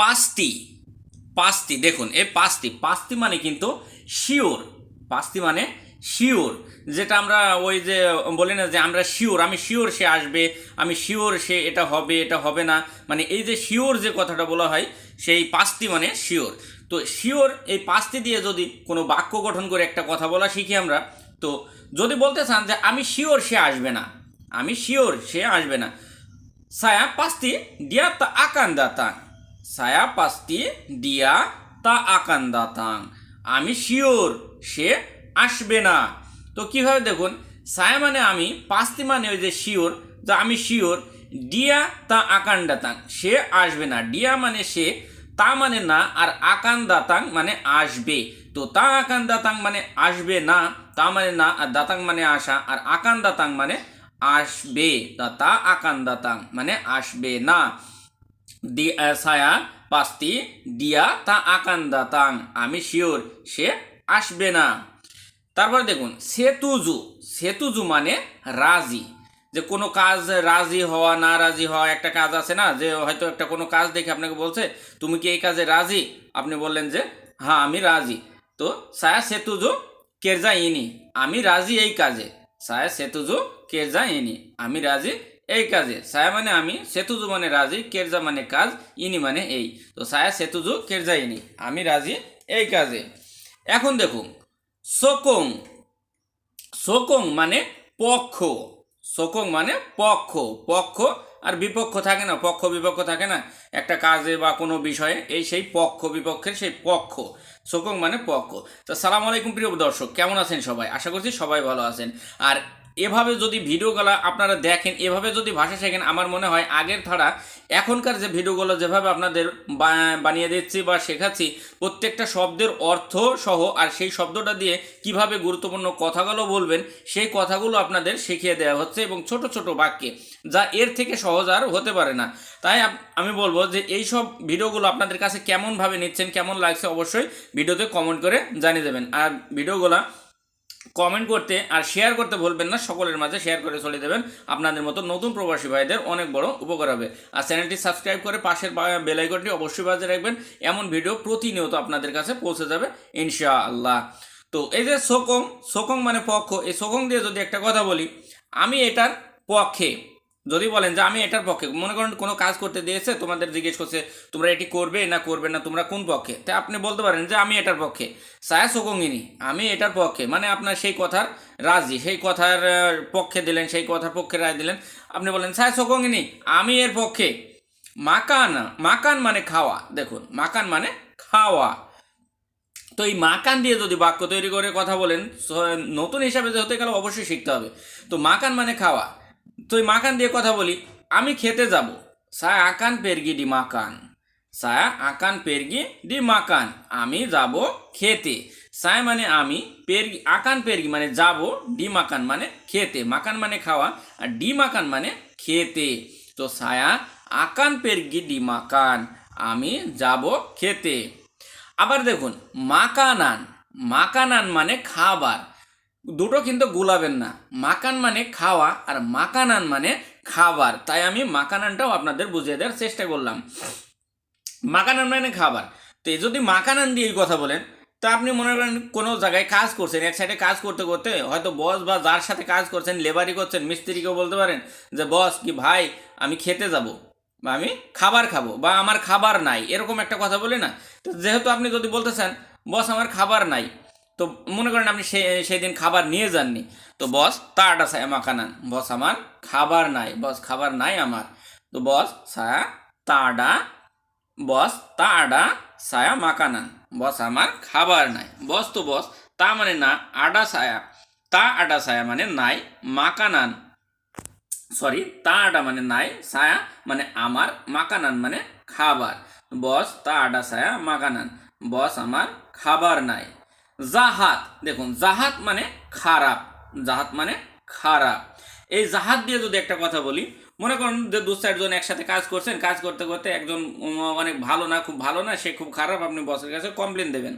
পাঁচটি পাঁচটি দেখুন, এই পাঁচটি পাঁচটি মানে কিন্তু শিওর পাঁচটি মানে শিওর, যেটা আমরা ওই যে বলি না যে আমরা শিওর, আমি শিওর সে আসবে, আমি শিওর সে এটা হবে এটা হবে না মানে এই যে শিওর যে কথাটা বলা হয়, সেই পাঁচটি মানে শিওর তো শিওর, এই পাঁচটি দিয়ে যদি কোনো বাক্য গঠন করে একটা কথা বলা শিখি আমরা, তো যদি বলতে চান যে আমি শিওর সে আসবে না, আমি শিওর সে আসবে না saya pasti dia tak akan datang. Saya pasti dia tak akan datang. আমি শিওর সে আসবে না তো কীভাবে দেখুন? সায়া মানে আমি পাস্তি মানে ওই যে শিওর যা আমি শিওর ডিয়া তা আকান দাতাং সে আসবে না ডিয়া মানে সে, তা মানে না, আর আকান দাতাং মানে আসবে তো তা আকান দাতাং মানে আসবে না, তা মানে না, আর দাতাং মানে আসা আর আকান দাতাং মানে আসবে তা তা আকান দাতাং মানে আসবে না। দি সায়া পাস্তি দিয়া তা আকান দাতাং। আমি শিওর সে আসবে না। তারপরে দেখুন, সেতুজু। সেতুজু মানে রাজি। যে কোনো কাজ রাজি হওয়া, না রাজি হওয়া, একটা কাজ আছে না, যে হয়তো একটা কোনো কাজ দেখে আপনাকে বলছে, তুমি কি এই কাজে রাজি? আপনি বললেন যে হ্যাঁ আমি রাজি। তো সায়া সেতুজু, কেরজা ইনি। আমি রাজি এই কাজে। সায়া সেতুজু, কেরজা ইনি। আমি রাজি এই কাজে সায়া মানে আমি, সেতুজু মানে রাজি কেরজা মানে কাজ, ইনি মানে এই। তো সায়া সেতুজু কেরজা ইনি। আমি রাজি এই কাজে। এখন দেখুন সোকং সোকং মানে পক্ষ। সোকং মানে পক্ষ। পক্ষ আর বিপক্ষ থাকে না, পক্ষ, বিপক্ষ থাকে না। একটা কাজে বা কোনো বিষয়ে এই সেই পক্ষ, বিপক্ষের সেই পক্ষ। সোকং মানে পক্ষ। তো সালাম আলাইকুম প্রিয় দর্শক, কেমন আছেন সবাই? আশা করছি সবাই ভালো আছেন। আর এভাবে যদি ভিডিওগুলো আপনারা দেখেন, এভাবে যদি ভাষা শেখেন, আমার মনে হয় আগের ছাড়া এখনকার যে ভিডিওগুলো যেভাবে আপনাদের বানিয়ে দিচ্ছি বা শেখাচ্ছি, প্রত্যেকটা শব্দের অর্থ সহ আর সেই শব্দটা দিয়ে কীভাবে গুরুত্বপূর্ণ কথাগুলো বলবেন, সেই কথাগুলো আপনাদের শিখিয়ে দেওয়া হচ্ছে এবং ছোট ছোট বাক্যে, যা এর থেকে সহজ আর হতে পারে না। তাই আমি বলব যে এই সব ভিডিওগুলো আপনাদের কাছে কেমনভাবে নিচ্ছেন, কেমন লাগছে অবশ্যই ভিডিওতে কমেন্ট করে জানিয়ে দেবেন। আর ভিডিওগুলো কমেন্ট করতে আর শেয়ার করতে ভুলবেন না, সকলের মাঝে শেয়ার করে চলে দেবেন আপনাদের মতো নতুন প্রবাসী ভাইদের অনেক বড় উপকার হবে। আর চ্যানেলটি সাবস্ক্রাইব করে পাশের বেলাইকনটি অবশ্যই বাজে রাখবেন। এমন ভিডিও প্রতিনিয়ত আপনাদের কাছে পৌঁছে যাবে, ইনশাআল্লাহ। তো এই যে সোকং সোকং মানে পক্ষ, এই সোকং দিয়ে যদি একটা কথা বলি, আমি এটার পক্ষে যদি বলেন যে আমি এটার পক্ষে, মনে করেন কোনো কাজ করতে দিয়েছে, তোমাদের জিজ্ঞেস করছে, তোমরা এটি করবে না করবে না, তোমরা কোন পক্ষে? তা আপনি বলতে পারেন যে, আমি এটার পক্ষে। সায়া সোকঙ্গিনী আমি এটার পক্ষে। মানে আপনার সেই কথার রাজি, সেই কথার পক্ষে দিলেন, সেই কথার পক্ষে রায় দিলেন। আপনি বলেন, সায়া সোকঙ্গিনী আমি এর পক্ষে। মাকান মাকান মানে খাওয়া, দেখুন, মাকান মানে খাওয়া। তো এই মাকান দিয়ে যদি বাক্য তৈরি করে কথা বলেন নতুন হিসাবে যে হতে গেলে অবশ্যই শিখতে হবে। তো মাকান মানে খাওয়া। তো এই মাকান দিয়ে কথা বলি। আমি খেতে যাব। সায়া আকান পেরগি ডি মাকান সায়া আকান পেরগি ডি মাকান আমি যাব খেতে। সায় মানে আমি, পেরগি, আকান পেরগি মানে যাব, ডি মাকান মানে খেতে। মাকান মানে খাওয়া আর ডি মাকান মানে খেতে। তো সায়া আকান পেরগি ডি মাকান আমি যাব খেতে। আবার দেখুন মাকানান মাকানান মানে খাবার। দুটো কিন্তু গুলাবেন না। মাকান মানে খাওয়া আর মাকানান মানে খাবার। তাই আমি মাকানানটাও আপনাদের বুঝিয়ে দেওয়ার চেষ্টা করলাম। মাকানান মানে খাবার। তো যদি মাকানান দিয়ে এই কথা বলেন, তা আপনি মনে করেন কোনো জায়গায় কাজ করছেন, এক সাইডে কাজ করতে করতে হয়তো বস বা যার সাথে কাজ করছেন লেবারি করছেন, মিস্ত্রিকেও বলতে পারেন যে বস কি ভাই, আমি খেতে যাব বা আমি খাবার খাব বা আমার খাবার নাই। এরকম একটা কথা বলে না। তো যেহেতু আপনি যদি বলতে চান বস আমার খাবার নাই। তো মনে করেন আপনি সেই দিন খাবার নিয়ে যাননি, তো বস তাটা সায়া মাখানান বস, আমার খাবার নাই, বস, খাবার নাই আমার। তো বস সায়া তাডা বস তাডা সায়া মাকানান বস, আমার খাবার নাই। বস, তো বস, তা মানে না আডা সায়া তা আডা সায়া মানে নাই মাকানান সরি, তা আডা মানে নাই সায়া মানে আমার মাকানান মানে খাবার। বস, তা আডা সায়া মাকানান বস, আমার খাবার নাই। জাহাত। দেখুন, জাহাত মানে খারাপ, জাহাত মানে খারাপ। এই জাহাত দিয়ে যদি একটা কথা বলি, মনে করুন যে দু চারজন একসাথে কাজ করছেন, কাজ করতে করতে একজন অনেক ভালো না, খুব ভালো না, সে খুব খারাপ, আপনি বসের কাছে কমপ্লেন দেবেন।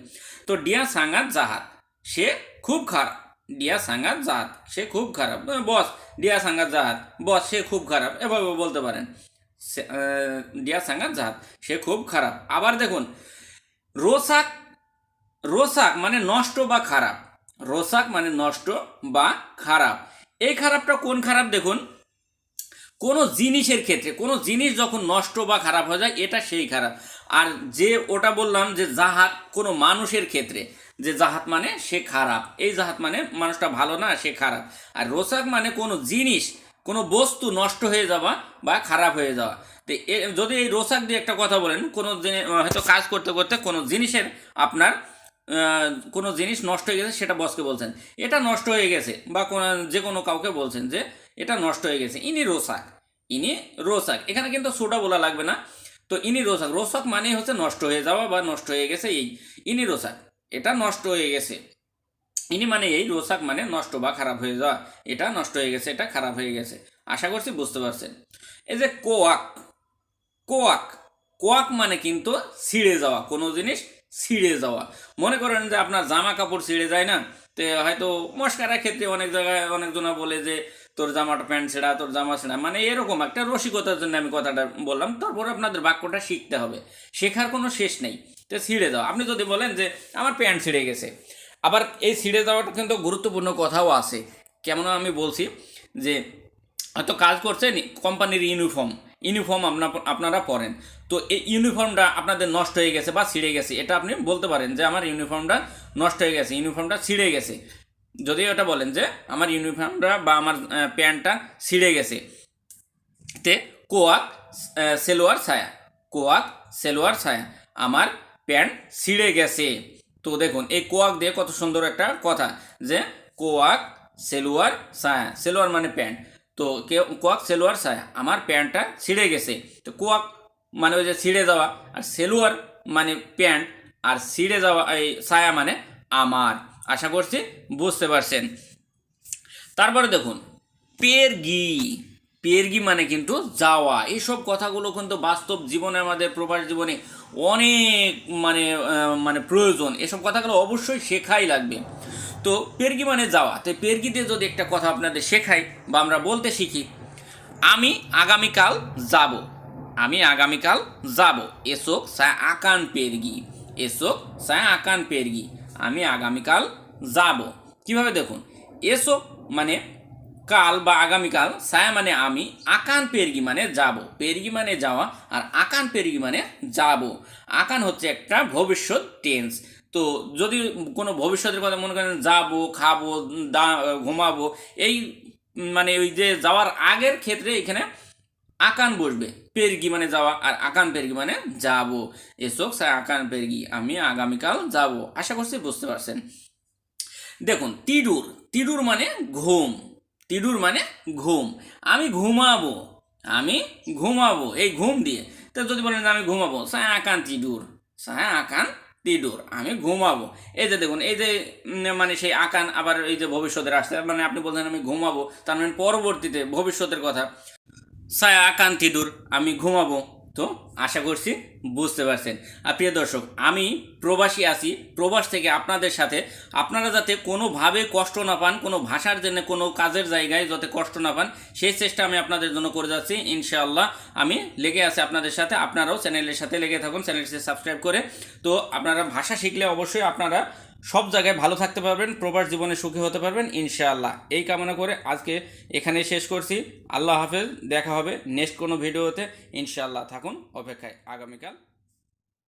তো ডিয়া সাঙ্গাত জাহাত, সে খুব খারাপ। ডিয়া সাঙ্গাত জাহাত, সে খুব খারাপ। বস, ডিয়া সাঙ্গাত জাহাত, বস, সে খুব খারাপ, এভাবে বলতে পারেন। ডিয়া সাঙ্গাত জাহাত, সে খুব খারাপ। আবার দেখুন, রোসাক রোসাক মানে নষ্ট বা খারাপ। রোসাক মানে নষ্ট বা খারাপ। এই খারাপটা কোন খারাপ দেখুন? কোনো জিনিসের ক্ষেত্রে, কোনো জিনিস যখন নষ্ট বা খারাপ হয়ে যায়, এটা সেই খারাপ। আর যে ওটা বললাম যে জাহাত, কোনো মানুষের ক্ষেত্রে, যে জাহাত মানে সে খারাপ। এই জাহাত মানে মানুষটা ভালো না, সে খারাপ। আর রোসাক মানে কোনো জিনিস, কোনো বস্তু নষ্ট হয়ে যাওয়া বা খারাপ হয়ে যাওয়া। তো যদি এই রোসাক দিয়ে একটা কথা বলেন, কোনো হয়তো কাজ করতে করতে কোনো জিনিসের আপনার কোনো জিনিস নষ্ট হয়ে গেছে, সেটা বসকে বলছেন। এটা নষ্ট হয়ে গেছে, বা যে কোনো কাউকে বলছেন যে, এটা নষ্ট হয়ে গেছে। ইনি রোসাক। ইনি রোসাক। এখানে কিন্তু সোডা বলা লাগবে না। তো ইনি রোসাক। রোসাক মানেই হচ্ছে নষ্ট হয়ে যাওয়া বা নষ্ট হয়ে গেছে এই। ইনি রোসাক। এটা নষ্ট হয়ে গেছে। ইনি মানে এই রোসাক মানে নষ্ট বা খারাপ হয়ে যাওয়া। এটা নষ্ট হয়ে গেছে, এটা খারাপ হয়ে গেছে। আশা করছি বুঝতে পারছেন। এই যে কোয়াক। কোয়াক। কোয়াক মানে কিন্তু ছিঁড়ে যাওয়া। কোনো জিনিস ছিঁড়ে যাওয়া। মনে করেন যে আপনার জামা কাপড় ছিঁড়ে যায় না? তো হয়তো মস্কারার ক্ষেত্রে অনেক জায়গায় অনেকজনা বলে যে, তোর জামাটা প্যান্ট ছেঁড়া, তোর জামা ছেঁড়া। মানে এরকম একটা রসিকতার জন্য আমি কথাটা বললাম। তারপরে আপনাদের বাক্যটা শিখতে হবে। শেখার কোনো শেষ নেই। তো ছিঁড়ে যাওয়া। আপনি যদি বলেন যে, আমার প্যান্ট ছিঁড়ে গেছে। আবার এই ছিঁড়ে যাওয়াটা কিন্তু গুরুত্বপূর্ণ কথাও আছে। কেমন আমি বলছি যে, হয়তো কাজ করছেন কোম্পানির ইউনিফর্ম। ইউনিফর্ম আপনার আপনারা পরেন। তো এই ইউনিফর্মটা আপনাদের নষ্ট হয়ে গেছে বা ছিঁড়ে গেছে, এটা আপনি বলতে পারেন যে আমার ইউনিফর্মটা নষ্ট হয়ে গেছে, ইউনিফর্মটা ছিঁড়ে গেছে। যদি এটা বলেন যে আমার ইউনিফর্মটা বা আমার প্যান্টটা ছিঁড়ে গেছে। তে কোয়াক সেলোয়ার ছায়া, কোয়াক, সেলোয়ার ছায়া, আমার প্যান্ট ছিঁড়ে গেছে। তো দেখুন, এই কোয়াক দিয়ে কত সুন্দর একটা কথা যে কোয়াক, সেলোয়ার, ছায়া। সেলোয়ার মানে প্যান্ট। তো কে কোয়াক সেলোয়ার ছায়া আমার প্যান্টটা ছিঁড়ে গেছে। তো কোয়াক মানে ওই যে ছিঁড়ে যাওয়া, আর সেলোয়ার মানে প্যান্ট আর ছিঁড়ে যাওয়া এই ছায়া মানে আমার। আশা করছি বুঝতে পারছেন। তারপরে দেখুন, পেরগি। পেরগি মানে কিন্তু যাওয়া। এইসব কথাগুলো কিন্তু বাস্তব জীবনে আমাদের প্রবাস জীবনে অনেক মানে মানে প্রয়োজন। এসব কথাগুলো অবশ্যই শেখাই লাগবে। তো পেরগি মানে যাওয়া। তো পেরগিতে যদি একটা কথা আপনাদের শেখাই বা আমরা বলতে শিখি, আমি আগামীকাল যাব। আমি আগামীকাল যাব। এসোক সায় আকান পেরগি। এসোক সায় আকান পেরগি। আমি আগামীকাল যাব। কীভাবে দেখুন? এসোক মানে কাল বা আগামীকাল, সায়া মানে আমি, আকান পেরগি মানে যাব। পেরগি মানে যাওয়া আর আকান পেরগি মানে যাব। আকান হচ্ছে একটা ভবিষ্যৎ টেন্স তো যদি কোনো ভবিষ্যতের কথা মনে করেন, যাব, খাব, দা, ঘুমাবো, এই মানে ওই যে যাওয়ার আগের ক্ষেত্রে এখানে আকান বসবে। পেরগি মানে যাওয়া আর আকান পেরগি মানে যাব। এসোক স্যার আকান পেরগি, আমি আগামীকাল যাব। আশা করছি বুঝতে পারছেন। দেখুন তিডুর তিডুর মানে ঘুম। তিডুর মানে ঘুম। আমি ঘুমাবো আমি ঘুমাবো, এই ঘুম দিয়ে। তো যদি বলেন আমি ঘুমাবো সায় আকান তিডুর সায় আকান তিডুর আমি ঘুমাবো। এই যে দেখুন, এই যে মানে সেই আকান, আবার এই যে ভবিষ্যতের আসতে মানে আপনি বলছেন আমি ঘুমাবো, তার মানে পরবর্তীতে ভবিষ্যতের কথা। সায়া আকান তিদুর আমি ঘুমাবো। তো আশা করছি বুঝতে পারছেন। আর প্রিয় দর্শক, আমি প্রবাসী আছি, প্রবাস থেকে আপনাদের সাথে। আপনারা যাতে কোনোভাবে কষ্ট না পান, কোনো ভাষার জন্য, কোনো কাজের জায়গায় যাতে কষ্ট না পান, সেই চেষ্টা আমি আপনাদের জন্য করে যাচ্ছি, ইনশাআল্লাহ। আমি লেগে আছি আপনাদের সাথে, আপনারাও চ্যানেলের সাথে লেগে থাকুন চ্যানেলটি সাবস্ক্রাইব করে। তো আপনারা ভাষা শিখলে অবশ্যই আপনারা সব জায়গায় ভালো থাকতে পারবেন, প্রবাস জীবনে সুখী হতে পারবেন, ইনশাআল্লাহ। এই কামনা করে আজকে এখানে শেষ করছি। আল্লাহ হাফেজ, দেখা হবে নেক্সট কোনো ভিডিওতে। ইনশাআল্লাহ, থাকুন অপেক্ষায়। আগামীকাল